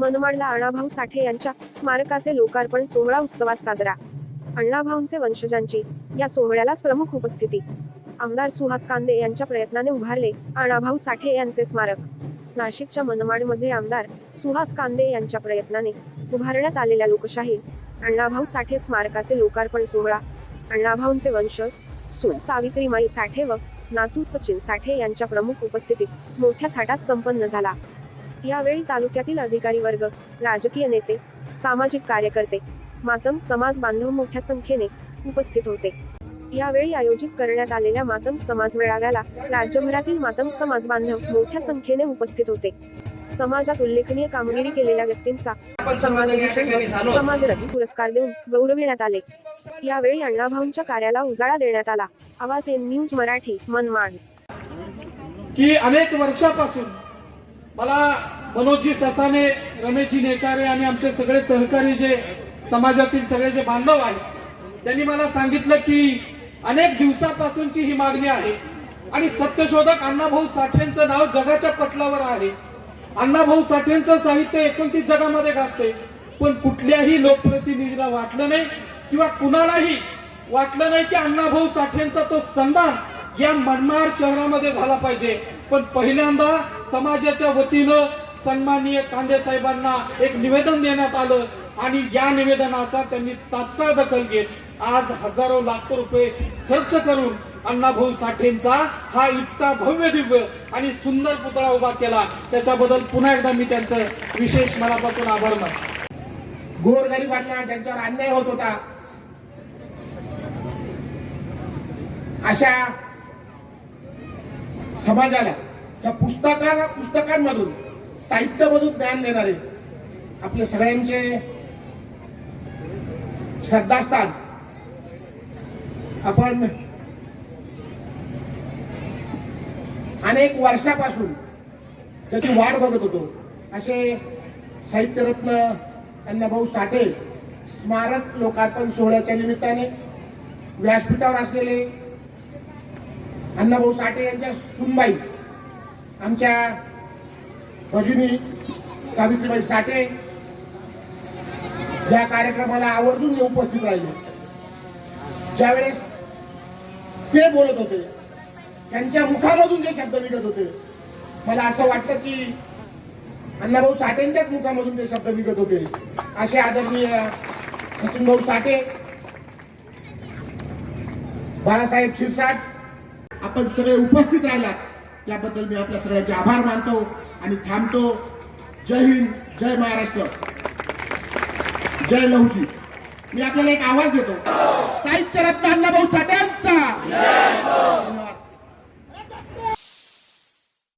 मनमाडला अण्णाभाऊ साठे यांच्या स्मारकाचे लोकार्पण सोहळा उत्सवात साजरा. अण्णाभाऊंचे वंशजांची या सोहळ्यालाच प्रमुख उपस्थिती. आमदार सुहास कांदे यांच्या प्रयत्नाने उभारले अण्णाभाऊ साठे यांचे स्मारक. नाशिकच्या मनमाडमध्ये आमदार सुहास कांदे यांच्या प्रयत्नाने उभारण्यात आलेल्या लोकशाही अण्णाभाऊ साठे स्मारकाचे लोकार्पण सोहळा अण्णाभाऊंचे वंशज सून सावित्रीमाई साठे व नातू सचिन साठे यांच्या प्रमुख उपस्थितीत मोठ्या थाटात संपन्न झाला. यावेळी तालुक्यातील अधिकारी वर्ग राजकीय नेते सामाजिक कार्यकर्ते मातम समाज बांधव मोठ्या संख्येने उपस्थित होते. यावेळी आयोजित करण्यात आलेल्या मातम समाज मेळाव्याला राज्यभरातील मातम समाज बांधव मोठ्या संख्येने उपस्थित होते. समाजात उल्लेखनीय कामगिरी केलेल्या व्यक्तींचा समाजरत्न पुरस्कार देऊन गौरविण्यात आले. यावेळी अण्णाभाऊंच्या कार्याला उजाळा देण्यात आला. आवाज एन न्यूज मराठी मनमाड. की अनेक वर्षापासून मला मनोजजी ससाने रमेशजी नेटारे आणि आमचे सगळे सहकारी जे समाजातील सगळे जे बांधव आहेत त्यांनी मला सांगितलं की अनेक दिवसापासूनची ही मागणी आहे आणि सत्यशोधक अण्णाभाऊ साठेंचं नाव जगाच्या पटलावर आहे. अण्णाभाऊ साठेंचं साहित्य एकोणतीस जगामध्ये गाजते पण कुठल्याही लोकप्रतिनिधीला वाटलं नाही किंवा कुणालाही वाटलं नाही की अण्णाभाऊ साठेंचा तो सन्मान या मनमाड शहरामध्ये झाला पाहिजे. पण पहिल्यांदा समाजाच्या वतीनं सन्माननीय कांदे साहेबांना एक निवेदन देण्यात आलं आणि या निवेदनाचा त्यांनी तात्काळ दखल घेत आज हजारो लाखो रुपये खर्च करून अण्णाभाऊ साठेंचा हा इतका भव्य दिव्य आणि सुंदर पुतळा उभा केला. त्याच्याबद्दल पुन्हा एकदा मी त्यांचं विशेष मनापासून आभार मानतो. गोरगरिबांना ज्यांच्यावर अन्याय होत होता अशा समाजाला त्या पुस्तका पुस्तकांमधून साहित्यामधून ज्ञान देणारे आपले सगळ्यांचे श्रद्धास्थान. आपण अनेक वर्षापासून त्याची वाट बघत होतो असे साहित्यरत्न अण्णाभाऊ साठे स्मारक लोकार्पण सोहळ्याच्या निमित्ताने व्यासपीठावर असलेले अण्णाभाऊ साठे यांच्या सुनबाई आमच्या भगिनी सावित्रीबाई साठे या कार्यक्रमाला आवर्जून उपस्थित राहिले. ज्यावेळेस ते बोलत होते त्यांच्या मुखामधून जे शब्द निघत होते मला असं वाटतं की अण्णाभाऊ साठेंच्याच मुखामधून ते शब्द निघत होते. असे आदरणीय सचिन भाऊ साठे बाळासाहेब शिरसाट आपण सगळे उपस्थित राहिलात. त्याबद्दल मी आपल्या सगळ्यांचे आभार मानतो आणि थांबतो. जय हिंद जय महाराष्ट्र. जय लहुजी. मी आपल्याला एक आवाज देतो. साहित्य रत्न अण्णाभाऊ